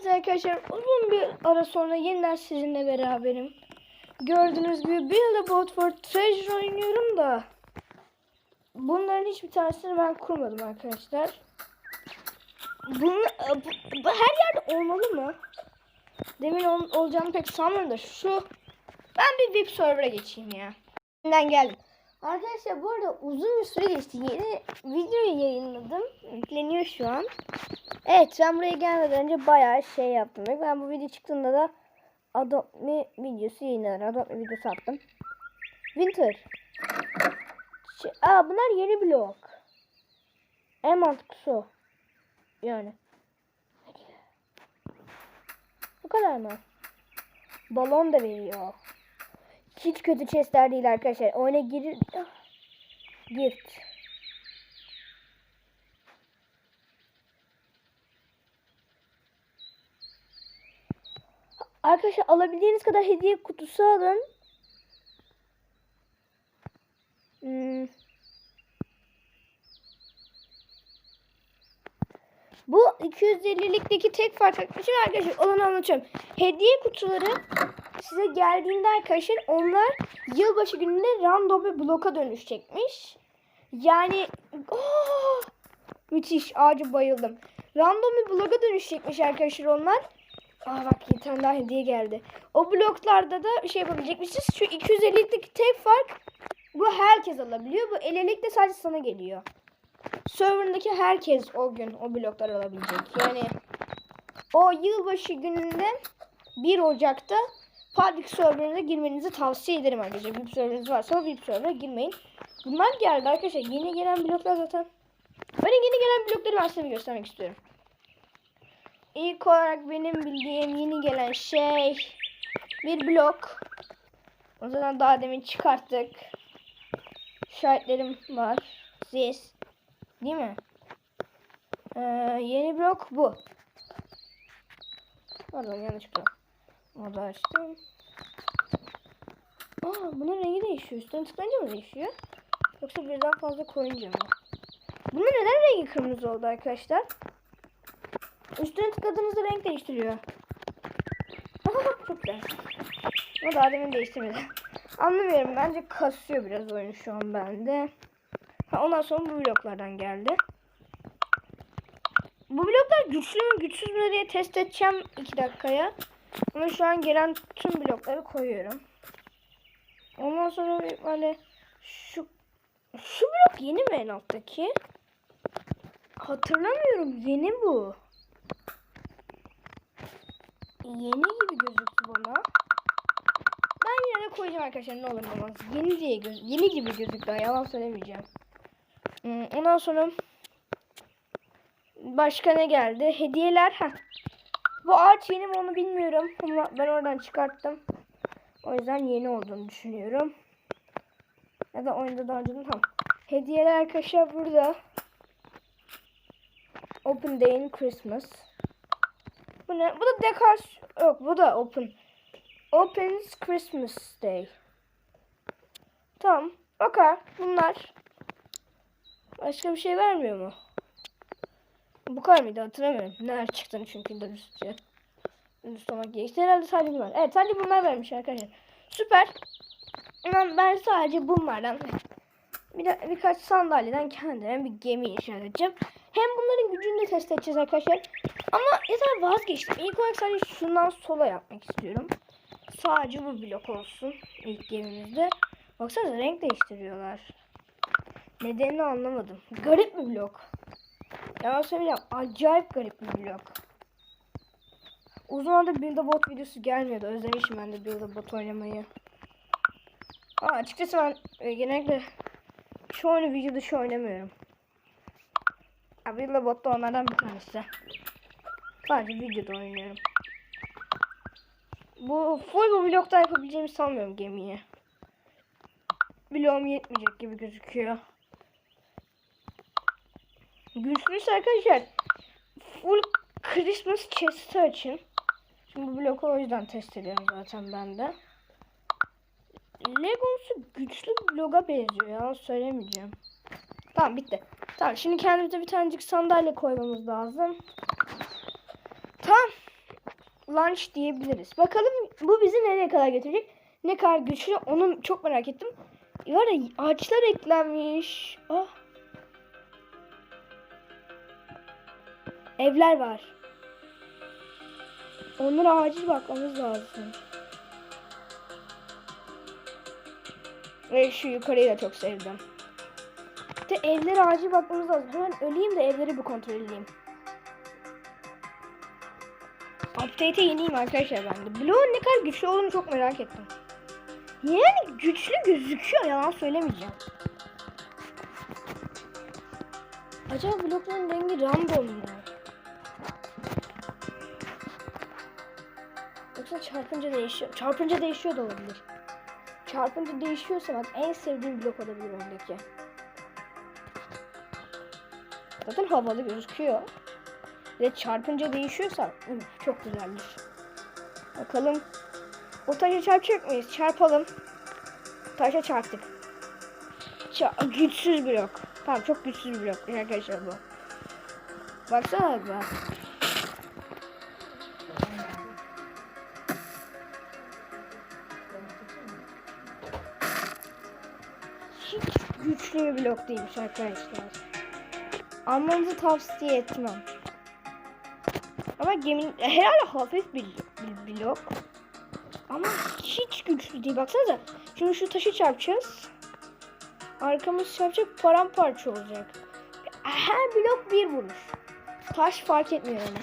Hepinize arkadaşlar uzun bir ara sonra yeniden sizinle beraberim. Gördüğünüz gibi Build a Boat for Treasure oynuyorum da bunların hiçbir tanesini ben kurmadım arkadaşlar. Bunu, bu, bu her yerde olmalı mı? Demin ol, olacağını pek sanmıyorum da şu ben bir VIP server'a geçeyim ya. Yeniden geldim. Arkadaşlar bu arada uzun bir süre geçti. Yeni videoyu yayınladım. Yükleniyor şu an. Evet ben buraya gelmeden önce bayağı şey yaptım. Ben bu video çıktığında da Adobe videosu yayınladım. Adobe videosu attım. Winter. Ş- Aa bunlar yeni blok. En mantıklısı. Yani. Bu kadar mı? Balon da veriyor. Hiç kötü chestler değil arkadaşlar. Oyuna. Ah. Gift. Arkadaşlar alabildiğiniz kadar hediye kutusu alın. Hmm. Bu 250'likteki tek fark arkadaşlar arkadaşlar olanı anlatıyorum. Hediye kutuları size geldiğinde arkadaşlar onlar yılbaşı gününde random bir bloka dönüşecekmiş. Yani oh, müthiş ağacı bayıldım. Random bir bloka dönüşecekmiş arkadaşlar onlar. Aa bak bir tane daha hediye geldi. O bloklarda da şey yapabilecekmişiz. Şu 250'likteki tek fark bu herkes alabiliyor. Bu 50'lik de sadece sana geliyor. Server'ındaki herkes o gün o bloklar alabilecek. Yani o yılbaşı gününde 1 Ocak'ta Public Server'ına girmenizi tavsiye ederim arkadaşlar. VIP server'ınız varsa VIP server'a girmeyin. Bunlar geldi arkadaşlar. Yeni gelen bloklar zaten. Ben yeni gelen blokları ben size göstermek istiyorum. İlk olarak benim bildiğim yeni gelen şey bir blok. O zaman daha demin çıkarttık. Şahitlerim var. Siz. Değil mi? Ee, yeni blok bu. Pardon yanlışlıkla. O da açtım. Aa bunun rengi değişiyor. Üstüne tıklayınca mı değişiyor? Yoksa birden fazla koyunca mı? Bunun neden rengi kırmızı oldu arkadaşlar? Üstüne tıkladığınızda renk değiştiriyor. Aha, Çok güzel. Ama daha demin değiştirmedi. Anlamıyorum. Bence kasıyor biraz oyun şu an bende. Ha, ondan sonra bu bloklardan geldi. Bu bloklar güçlü mü güçsüz mü diye test edeceğim 2 dakikaya. Ama şu an gelen tüm blokları koyuyorum. Ondan sonra böyle şu şu blok yeni mi en alttaki? Hatırlamıyorum. Yeni bu. Yeni gibi gözüktü bana. Ben yine de koyacağım arkadaşlar ne olur ne olmaz. Yeni diye göz yeni gibi gözüktü. Yalan söylemeyeceğim. Hmm, ondan sonra başka ne geldi? Hediyeler. Heh. Bu ağaç yeni mi onu bilmiyorum. Ben oradan çıkarttım. O yüzden yeni olduğunu düşünüyorum. Ya da oyunda daha önceden tamam. Hediyeler arkadaşlar burada. Open Day in Christmas. Bu ne? Bu da dekor. Yok bu da open. Opens Christmas Day. Tamam. Bakar. Bunlar. Başka bir şey vermiyor mu? Bu kadar mıydı hatırlamıyorum. Neler çıktığını çünkü dürüstçe. Dürüst olmak gerekirse herhalde sadece bunlar. Evet sadece bunlar vermiş arkadaşlar. Süper. Ben, ben sadece bunlardan bir de, birkaç sandalyeden kendime bir gemi inşa edeceğim. Hem bunların gücünü de test edeceğiz arkadaşlar. Ama yeter vazgeçtim. İlk olarak sadece şundan sola yapmak istiyorum. Sadece bu blok olsun ilk gemimizde. Baksana renk değiştiriyorlar. Nedenini anlamadım. Garip bir blok. Ya söyleyeyim acayip garip bir blok. Uzun zamandır Build Bot videosu gelmiyordu. Özlemişim ben de Build Bot oynamayı. Aa, açıkçası ben e, genellikle şu oyunu video dışı oynamıyorum. Ya, Build Bot da onlardan bir tanesi. Sadece videoda oynuyorum. Bu full bu blokta yapabileceğimi sanmıyorum gemiye. Bloğum yetmeyecek gibi gözüküyor. Güçlüyse arkadaşlar full Christmas chest'i açın. Şimdi bu bloku o yüzden test ediyorum zaten ben de. Legos'u güçlü bir bloga benziyor ya söylemeyeceğim. Tamam bitti. Tamam şimdi kendimize bir tanecik sandalye koymamız lazım. Tamam. launch diyebiliriz. Bakalım bu bizi nereye kadar götürecek? Ne kadar güçlü onu çok merak ettim. Var ya ağaçlar eklenmiş. Ah. Evler var. Onlara acil bakmamız lazım. Ve şu yukarıyı da çok sevdim. De evlere acil bakmamız lazım. Ben öleyim de evleri bir kontrol edeyim. Update'e yeniyim arkadaşlar ben de. Bloğun ne kadar güçlü olduğunu çok merak ettim. Yani güçlü gözüküyor yalan söylemeyeceğim. Acaba blokların rengi random mu? Yoksa çarpınca değişiyor. Çarpınca değişiyor da olabilir. Çarpınca değişiyorsa bak en sevdiğim blok olabilir ondaki. Zaten havalı gözüküyor. Ve çarpınca değişiyorsa uf, çok güzeldir. Bakalım. O taşa çarpacak mıyız? Çarpalım. Taşa çarptık. Ça- güçsüz blok. Tamam çok güçsüz blok arkadaşlar bu. Baksana bak. Güçlü bir blok değilmiş arkadaşlar. Almanızı tavsiye etmem. Ama geminin herhalde hafif bir, bir blok. Ama hiç güçlü değil. Baksanıza. Şimdi şu taşı çarpacağız. Arkamız çarpacak paramparça olacak. Her blok bir vuruş. Taş fark etmiyor yani.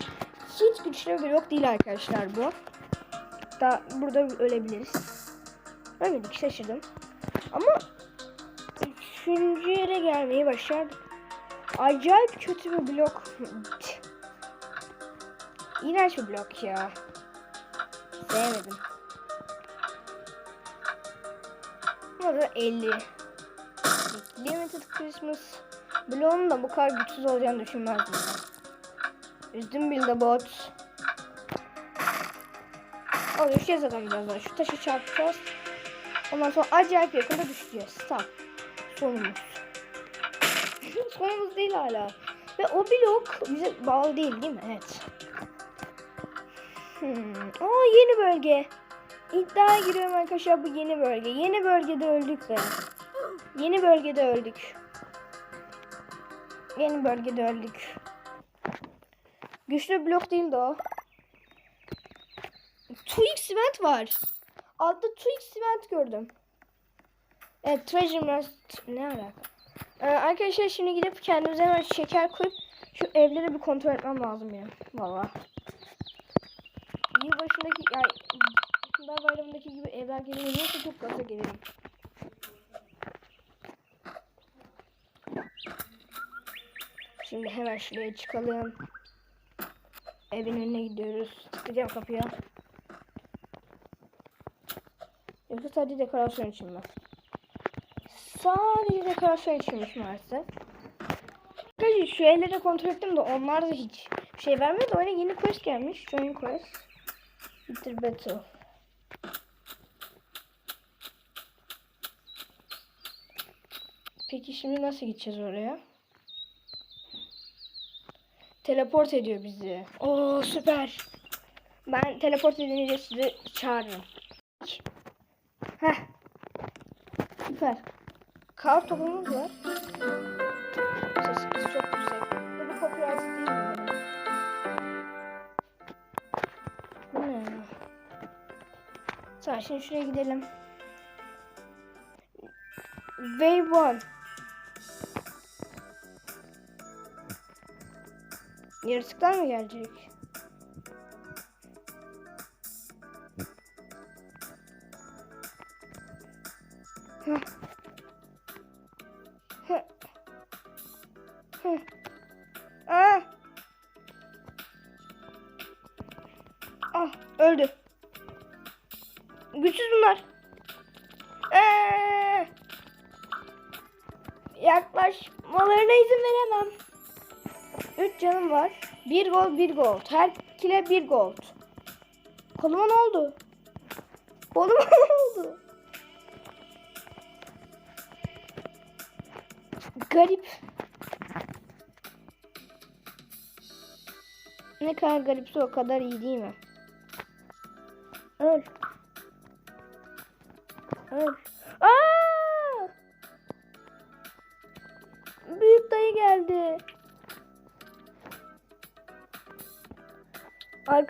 Hiç güçlü bir blok değil arkadaşlar bu. Da burada ölebiliriz. Ölmedik şaşırdım. Ama üçüncü yere gelmeyi başardık. Acayip kötü bir blok. İğrenç bir blok ya. Sevmedim. Burada 50. Limited Christmas. Bloğun da bu kadar güçsüz olacağını düşünmezdim ben. Üzdüm Build-A-Bot. O düşeceğiz zaten birazdan. Şu taşı çarpacağız. Ondan sonra acayip yakında düşeceğiz. Tamam. Sonumuz. Sonumuz değil hala. Ve o blok bize bağlı değil değil mi? Evet. Hmm. Aa yeni bölge. İddiaya giriyorum arkadaşlar bu yeni bölge. Yeni bölgede öldük be. Yeni bölgede öldük. Yeni bölgede öldük. Güçlü blok değildi o. Twix Cement var. Altta Twix Cement gördüm. Evet Treasure Must ne alaka? Ee, arkadaşlar şimdi gidip kendimize hemen şeker koyup şu evleri bir kontrol etmem lazım benim. Valla. Yılbaşındaki yani Kutlular Bayramı'ndaki gibi evler gelince çok gaza gelirim. Şimdi hemen şuraya çıkalım. Evin önüne gidiyoruz. Tıklayacağım kapıya. Yoksa sadece dekorasyon için mi? Sadece dekorasyon içinmiş maalesef. Arkadaşlar şu evleri kontrol ettim de onlar da hiç şey vermedi. Oyuna yeni quest gelmiş. Join quest. Bitter battle. Peki şimdi nasıl gideceğiz oraya? Teleport ediyor bizi. Oo süper. Ben teleport edince sizi çağırırım. Heh. Süper. Kar topumuz var. Sesimiz çok yüksek. Bu copyright değil mi? Bu ne ya? Tamam şimdi şuraya gidelim. Wave 1. Yaratıklar mı gelecek? Güçsüz bunlar. Ee, yaklaşmalarına izin veremem. 3 canım var. 1 gol 1 gold. Her kile 1 gold. Koluma ne oldu? Koluma ne oldu? Garip. Ne kadar garipse o kadar iyi değil mi?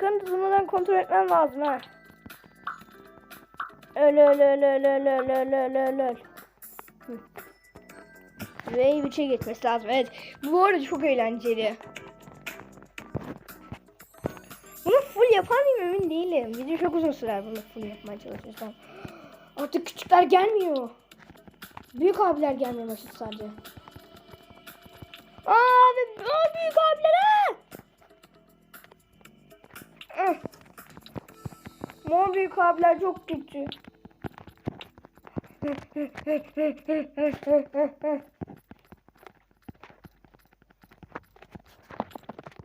Arkanı durmadan kontrol etmen lazım ha. Öl öl öl öl öl öl öl öl öl öl. Ve 3'e geçmesi lazım. Evet. Bu arada çok eğlenceli. Bunu full yapar mıyım emin değilim. Video çok uzun sürer bunu full yapmaya çalışırsam. Artık küçükler gelmiyor. Büyük abiler gelmiyor nasıl sadece. Ve, aa büyük abiler Mor büyük abiler çok kötü.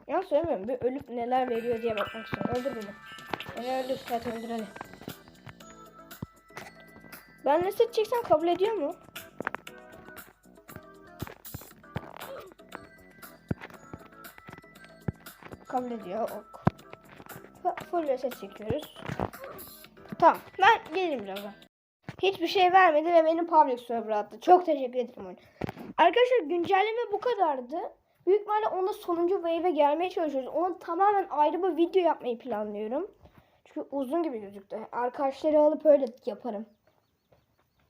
Ya söylemiyorum. Bir ölüp neler veriyor diye bakmak istiyorum. Öldür beni. Beni öldür. Evet öldür hadi. Ben ne seçeceksem kabul ediyor mu? Kabul ediyor. Ok. Full reset çekiyoruz. Tamam. Ben gelirim birazdan. Hiçbir şey vermedi ve benim public server attı. Çok teşekkür ederim oyun. Arkadaşlar güncelleme bu kadardı. Büyük ihtimalle onda sonuncu wave'e gelmeye çalışıyoruz. Onu tamamen ayrı bir video yapmayı planlıyorum. Çünkü uzun gibi gözüktü. Arkadaşları alıp öyle yaparım.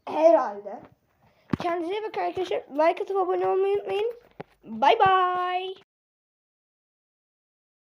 Herhalde. Kendinize iyi bakın arkadaşlar. Like atıp abone olmayı unutmayın. Bay bay.